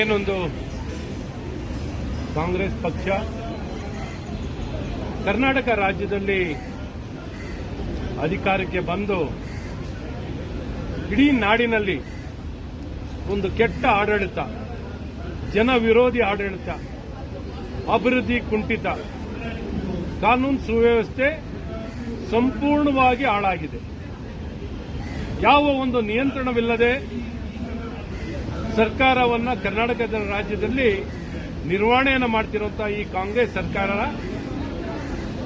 ಏನೊಂದು ಕಾಂಗ್ರೆಸ್ ಪಕ್ಷ ಕರ್ನಾಟಕ ರಾಜ್ಯದಲ್ಲಿ ಅಧಿಕಾರಕ್ಕೆ ಬಂದು ಇಡೀ ನಾಡಿನಲ್ಲಿ ಒಂದು ಕೆಟ್ಟ ಆಡಳಿತ ಜನ ವಿರೋಧಿ ಆಡಳಿತ, ಅಭಿವೃದ್ಧಿ ಕುಂಠಿತ, ಕಾನೂನು ಸುವ್ಯವಸ್ಥೆ ಸಂಪೂರ್ಣವಾಗಿ ಹಾಳಾಗಿದೆ. ಯಾವ ಒಂದು ನಿಯಂತ್ರಣವಿಲ್ಲದೆ ಸರ್ಕಾರವನ್ನ ಕರ್ನಾಟಕದ ರಾಜ್ಯದಲ್ಲಿ ನಿರ್ವಹಣೆಯನ್ನು ಮಾಡ್ತಿರುವಂತಹ ಈ ಕಾಂಗ್ರೆಸ್ ಸರ್ಕಾರ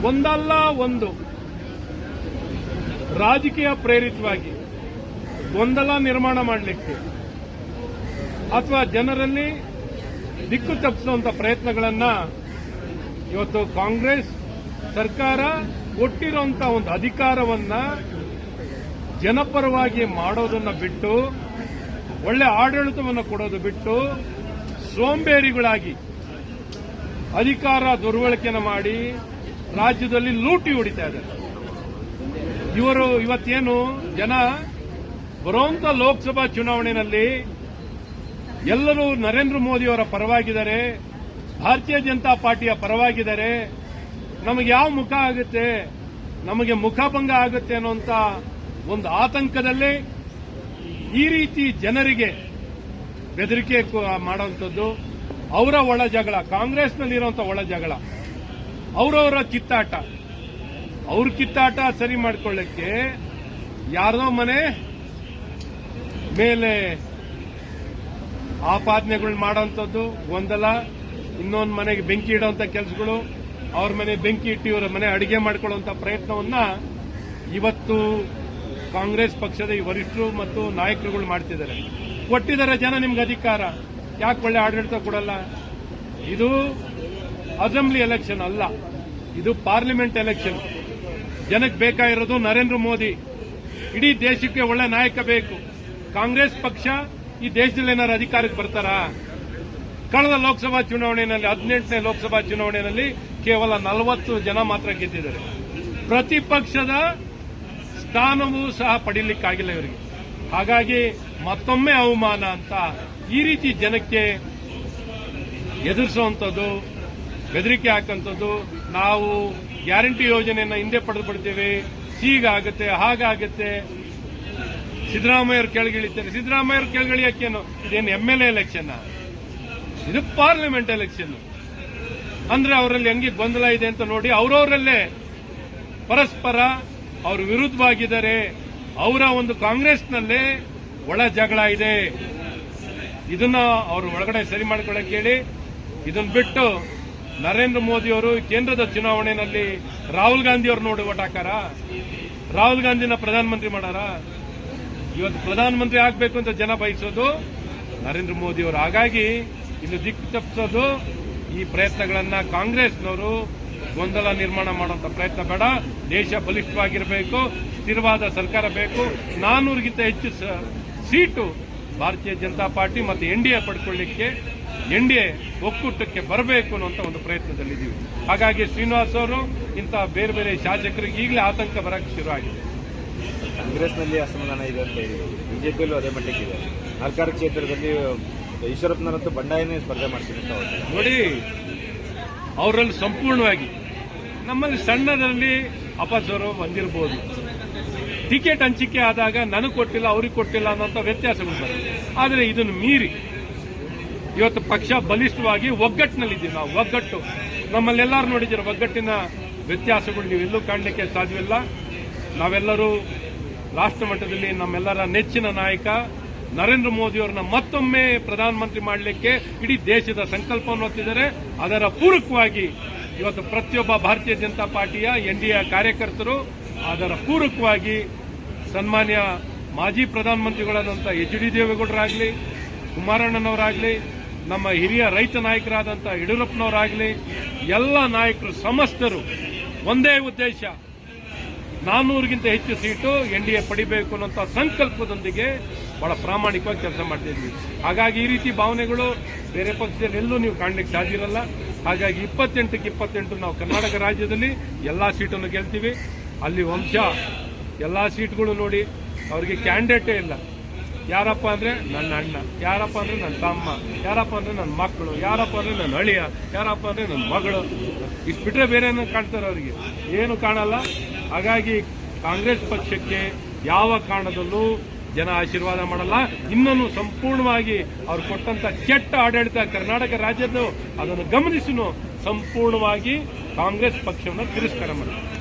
ಒಂದಲ್ಲ ಒಂದು ರಾಜಕೀಯ ಪ್ರೇರಿತವಾಗಿ ಗೊಂದಲ ನಿರ್ಮಾಣ ಮಾಡಲಿಕ್ಕೆ ಅಥವಾ ಜನರಲ್ಲಿ ದಿಕ್ಕು ತಪ್ಪಿಸುವಂಥ ಪ್ರಯತ್ನಗಳನ್ನ ಇವತ್ತು ಕಾಂಗ್ರೆಸ್ ಸರ್ಕಾರ ಕೊಟ್ಟಿರುವಂತಹ ಒಂದು ಅಧಿಕಾರವನ್ನ ಜನಪರವಾಗಿ ಮಾಡೋದನ್ನ ಬಿಟ್ಟು ಒಳ್ಳೆ ಆಡಳಿತವನ್ನು ಕೊಡೋದು ಬಿಟ್ಟು ಸೋಂಬೇರಿಗಳಾಗಿ ಅಧಿಕಾರ ದುರ್ಬಳಕೆಯನ್ನು ಮಾಡಿ ರಾಜ್ಯದಲ್ಲಿ ಲೂಟಿ ಹೊಡಿತಾ ಇದ್ದಾರೆ. ಇವರು ಇವತ್ತೇನು ಜನ ಬರುವಂತ ಲೋಕಸಭಾ ಚುನಾವಣೆಯಲ್ಲಿ ಎಲ್ಲರೂ ನರೇಂದ್ರ ಮೋದಿಯವರ ಪರವಾಗಿದ್ದಾರೆ, ಭಾರತೀಯ ಜನತಾ ಪಾರ್ಟಿಯ ಪರವಾಗಿದ್ದಾರೆ, ನಮಗೆ ಯಾವ ಮುಖ ಆಗುತ್ತೆ, ನಮಗೆ ಮುಖಭಂಗ ಆಗುತ್ತೆ ಅನ್ನುವಂತ ಒಂದು ಆತಂಕದಲ್ಲಿ ಈ ರೀತಿ ಜನರಿಗೆ ಬೆದರಿಕೆ ಮಾಡುವಂಥದ್ದು, ಅವರ ಒಳ ಜಗಳ, ಕಾಂಗ್ರೆಸ್ನಲ್ಲಿರುವಂಥ ಒಳ ಜಗಳ, ಅವರವರ ಕಿತ್ತಾಟ. ಅವ್ರ ಕಿತ್ತಾಟ ಸರಿ ಮಾಡಿಕೊಳ್ಳಕ್ಕೆ ಯಾರದೋ ಮನೆ ಮೇಲೆ ಆಪಾದನೆಗಳು ಮಾಡೋಂಥದ್ದು ಗೊಂದಲ ಇನ್ನೊಂದು ಮನೆಗೆ ಬೆಂಕಿ ಇಡುವಂತ ಕೆಲಸಗಳು, ಅವ್ರ ಮನೆ ಬೆಂಕಿ ಇಟ್ಟು ಇವರ ಮನೆ ಅಡಿಗೆ ಮಾಡ್ಕೊಳ್ಳುವಂಥ ಪ್ರಯತ್ನವನ್ನ ಇವತ್ತು ಕಾಂಗ್ರೆಸ್ ಪಕ್ಷದ ಈ ವರಿಷ್ಠರು ಮತ್ತು ನಾಯಕರುಗಳು ಮಾಡ್ತಿದ್ದಾರೆ. ಕೊಟ್ಟಿದ್ದಾರೆ ಜನ ನಿಮ್ಗೆ ಅಧಿಕಾರ. ಯಾಕೆ ಒಳ್ಳೆ ಆಡಳಿತ ಕೊಡಲ್ಲ? ಇದು ಅಸೆಂಬ್ಲಿ ಎಲೆಕ್ಷನ್ ಅಲ್ಲ. ಇದು ಪಾರ್ಲಿಮೆಂಟ್ ಎಲೆಕ್ಷನ್. ಜನಕ್ಕೆ ಬೇಕಾಗಿರೋದು ನರೇಂದ್ರ ಮೋದಿ. ಇಡೀ ದೇಶಕ್ಕೆ ಒಳ್ಳೆ ನಾಯಕ ಬೇಕು. ಕಾಂಗ್ರೆಸ್ ಪಕ್ಷ ಈ ದೇಶದಲ್ಲಿ ಏನಾದ್ರು ಅಧಿಕಾರಕ್ಕೆ ಬರ್ತಾರಾ? ಕಳೆದ ಲೋಕಸಭಾ ಚುನಾವಣೆಯಲ್ಲಿ, ಹದಿನೆಂಟನೇ ಲೋಕಸಭಾ ಚುನಾವಣೆಯಲ್ಲಿ ಕೇವಲ ನಲವತ್ತು ಜನ ಮಾತ್ರ ಗೆದ್ದಿದ್ದಾರೆ. ಪ್ರತಿಪಕ್ಷದ ಸ್ಥಾನವೂ ಸಹ ಪಡೀಲಿಕ್ಕಾಗಿಲ್ಲ ಇವರಿಗೆ. ಹಾಗಾಗಿ ಮತ್ತೊಮ್ಮೆ ಅವಮಾನ ಅಂತ ಈ ರೀತಿ ಜನಕ್ಕೆ ಎದುರಿಸುವಂಥದ್ದು, ಬೆದರಿಕೆ ಹಾಕಂಥದ್ದು ನಾವು ಗ್ಯಾರಂಟಿ ಯೋಜನೆಯನ್ನು ಹಿಂದೆ ಪಡೆದು ಬಿಡ್ತೇವೆ. ಹೀಗಾಗುತ್ತೆ, ಹಾಗಾಗುತ್ತೆ. ಸಿದ್ದರಾಮಯ್ಯವ್ರು ಕೆಳಗಿಳಿತಾರೆ ಸಿದ್ದರಾಮಯ್ಯವ್ರು ಕೆಳಗಿಳಿಯಕ್ಕೇನು ಇದೇನು ಎಂ ಎಲ್ ಎಲೆಕ್ಷನ್ ಇದು ಪಾರ್ಲಿಮೆಂಟ್ ಎಲೆಕ್ಷನ್ ಅಂದ್ರೆ ಅವರಲ್ಲಿ ಹೆಂಗೆ ಗೊಂದಲ ಇದೆ ಅಂತ ನೋಡಿ ಅವರವರಲ್ಲೇ ಪರಸ್ಪರ ಅವರು ವಿರುದ್ಧವಾಗಿದ್ದಾರೆ. ಅವರ ಒಂದು ಕಾಂಗ್ರೆಸ್ನಲ್ಲೇ ಒಳ ಜಗಳ ಇದೆ. ಇದನ್ನ ಅವರು ಒಳಗಡೆ ಸರಿ ಮಾಡ್ಕೊಳ್ಳೋಕೆ ಹೇಳಿ ಇದನ್ನ ಬಿಟ್ಟು ನರೇಂದ್ರ ಮೋದಿ ಅವರು ಕೇಂದ್ರದ ಚುನಾವಣೆಯಲ್ಲಿ ರಾಹುಲ್ ಗಾಂಧಿ ಅವರು ನೋಡಿ ಓಟ್ ರಾಹುಲ್ ಗಾಂಧಿನ ಪ್ರಧಾನಮಂತ್ರಿ ಮಾಡಾರ? ಇವತ್ತು ಪ್ರಧಾನಮಂತ್ರಿ ಆಗಬೇಕು ಅಂತ ಜನ ಬಯಸೋದು ನರೇಂದ್ರ ಮೋದಿ ಅವರು. ಹಾಗಾಗಿ ಇಲ್ಲಿ ದಿಕ್ಕು ತಪ್ಪಿಸೋದು ಈ ಪ್ರಯತ್ನಗಳನ್ನ ಕಾಂಗ್ರೆಸ್ನವರು ಗೊಂದಲ ನಿರ್ಮಾಣ ಮಾಡುವಂತ ಪ್ರಯತ್ನ ಬೇಡ. ದೇಶ ಬಲಿಷ್ಠವಾಗಿರಬೇಕು ಸ್ಥಿರವಾದ ಸರ್ಕಾರ ಬೇಕು. ನಾನೂರಿಗಿಂತ ಹೆಚ್ಚು ಸೀಟು ಭಾರತೀಯ ಜನತಾ ಪಾರ್ಟಿ ಮತ್ತು ಎನ್ ಡಿ ಎ ಪಡ್ಕೊಳ್ಳಿಕ್ಕೆ ಎನ್ ಡಿ ಎ ಒಕ್ಕೂಟಕ್ಕೆ ಬರಬೇಕು ಅನ್ನುವಂಥ ಒಂದು ಪ್ರಯತ್ನದಲ್ಲಿದ್ದೀವಿ. ಹಾಗಾಗಿ ಶ್ರೀನಿವಾಸ್ ಅವರು ಇಂಥ ಬೇರೆ ಬೇರೆ ಶಾಸಕರಿಗೆ ಈಗಲೇ ಆತಂಕ ಬರಕ್ಕೆ ಶುರು ಆಗಿದೆ ಕಾಂಗ್ರೆಸ್ನಲ್ಲಿ ಅಸಮಾಧಾನ ಇದೆ ಅಂತ ಹೇಳಿ ಬಿಜೆಪಿಯಲ್ಲೂ ಅದೇ ಮಟ್ಟಕ್ಕೆ ಇದೆ. ಸರ್ಕಾರ ಕ್ಷೇತ್ರದಲ್ಲಿ ಈಶ್ವರಪ್ಪನವರಂತೂ ಬಂಡಾಯನೇ ಸ್ಪರ್ಧೆ ಮಾಡ್ತೀನಿ ನೋಡಿ ಅವರಲ್ಲಿ ಸಂಪೂರ್ಣವಾಗಿ ನಮ್ಮಲ್ಲಿ ಸಣ್ಣದಲ್ಲಿ ಅಪಸ್ವರ ಬಂದಿರಬಹುದು ಟಿಕೆಟ್ ಹಂಚಿಕೆ ಆದಾಗ ನನಗೆ ಕೊಟ್ಟಿಲ್ಲ, ಅವ್ರಿಗೆ ಕೊಟ್ಟಿಲ್ಲ ಅನ್ನೋಂಥ ವ್ಯತ್ಯಾಸಗಳು ಆದರೆ ಇದನ್ನು ಮೀರಿ ಇವತ್ತು ಪಕ್ಷ ಬಲಿಷ್ಠವಾಗಿ ಒಗ್ಗಟ್ಟಿನಲ್ಲಿದ್ದೀವಿ ನಾವು, ಒಗ್ಗಟ್ಟು. ನಮ್ಮಲ್ಲೆಲ್ಲರೂ ನೋಡಿದ್ದೀರ ಒಗ್ಗಟ್ಟಿನ ವ್ಯತ್ಯಾಸಗಳು ನೀವು ಎಲ್ಲೂ ಕಾಣಲಿಕ್ಕೆ ಸಾಧ್ಯವಿಲ್ಲ. ನಾವೆಲ್ಲರೂ ರಾಷ್ಟ್ರ ಮಟ್ಟದಲ್ಲಿ ನಮ್ಮೆಲ್ಲರ ನೆಚ್ಚಿನ ನಾಯಕ. ನರೇಂದ್ರ ಮೋದಿಯವರನ್ನ ಮತ್ತೊಮ್ಮೆ ಪ್ರಧಾನಮಂತ್ರಿ ಮಾಡಲಿಕ್ಕೆ ಇಡೀ ದೇಶದ ಸಂಕಲ್ಪವನ್ನು ಹೊತ್ತಿದ್ದಾರೆ ಅದರ ಪೂರಕವಾಗಿ ಇವತ್ತು ಪ್ರತಿಯೊಬ್ಬ ಭಾರತೀಯ ಜನತಾ ಪಾರ್ಟಿಯ ಎನ್ ಡಿ ಎ ಕಾರ್ಯಕರ್ತರು ಅದರ ಪೂರಕವಾಗಿ ಸನ್ಮಾನ್ಯ ಮಾಜಿ ಪ್ರಧಾನಮಂತ್ರಿಗಳಾದಂಥ ಎಚ್ ಡಿ ದೇವೇಗೌಡರಾಗಲಿ, ಕುಮಾರಣ್ಣನವರಾಗಲಿ, ನಮ್ಮ ಹಿರಿಯ ರೈತ ನಾಯಕರಾದಂಥ ಯಡಿಯೂರಪ್ಪನವರಾಗಲಿ, ಎಲ್ಲ ನಾಯಕರು ಸಮಸ್ತರು ಒಂದೇ ಉದ್ದೇಶ ನಾನ್ನೂರಿಗಿಂತ ಹೆಚ್ಚು ಸೀಟು ಎನ್ ಡಿ ಎ ಪಡಿಬೇಕು ಅನ್ನೋಂಥ ಸಂಕಲ್ಪದೊಂದಿಗೆ ಬಹಳ ಪ್ರಾಮಾಣಿಕವಾಗಿ ಕೆಲಸ ಮಾಡ್ತಿದ್ವಿ. ಹಾಗಾಗಿ ಈ ರೀತಿ ಭಾವನೆಗಳು ಬೇರೆ ಪಕ್ಷದಲ್ಲಿ ಎಲ್ಲೂ ನೀವು ಕಾಣಲಿಕ್ಕೆ ಸಾಧ್ಯ ಇರಲ್ಲ. ಹಾಗಾಗಿ ಇಪ್ಪತ್ತೆಂಟಕ್ಕೆ ಇಪ್ಪತ್ತೆಂಟು ನಾವು ಕರ್ನಾಟಕ ರಾಜ್ಯದಲ್ಲಿ ಎಲ್ಲಾ ಸೀಟನ್ನು ಗೆಲ್ತೀವಿ. ಅಲ್ಲಿ ವಂಶ, ಎಲ್ಲಾ ಸೀಟ್ಗಳು ನೋಡಿ ಅವರಿಗೆ ಕ್ಯಾಂಡಿಡೇಟೇ ಇಲ್ಲ. ಯಾರಪ್ಪ ಅಂದ್ರೆ ನನ್ನ ಅಣ್ಣ, ಯಾರಪ್ಪ ಅಂದ್ರೆ ನನ್ನ ತಮ್ಮ, ಯಾರಪ್ಪ ಅಂದ್ರೆ ನನ್ನ ಮಕ್ಕಳು, ಯಾರಪ್ಪ ಅಂದರೆ ನನ್ನ ಅಳಿಯ, ಯಾರಪ್ಪ ಅಂದ್ರೆ ನನ್ನ ಮಗಳು. ಇಷ್ಟು ಬಿಟ್ರೆ ಬೇರೆ ಕಾಣ್ತಾರೆ ಅವರಿಗೆ. ಏನು ಕಾಣಲ್ಲ. ಹಾಗಾಗಿ ಕಾಂಗ್ರೆಸ್ ಪಕ್ಷಕ್ಕೆ ಯಾವ ಕಾರಣದಲ್ಲೂ ಜನ ಆಶೀರ್ವಾದ ಮಾಡಲ್ಲ. ಇನ್ನೊಂದು ಸಂಪೂರ್ಣವಾಗಿ ಅವ್ರು ಕೊಟ್ಟಂತ ಕೆಟ್ಟ ಆಡಳಿತ ಕರ್ನಾಟಕ ರಾಜ್ಯದ್ದು, ಅದನ್ನು ಗಮನಿಸಿನು. ಸಂಪೂರ್ಣವಾಗಿ ಕಾಂಗ್ರೆಸ್ ಪಕ್ಷವನ್ನು ತಿರಸ್ಕಾರ ಮಾಡ್ತಾರೆ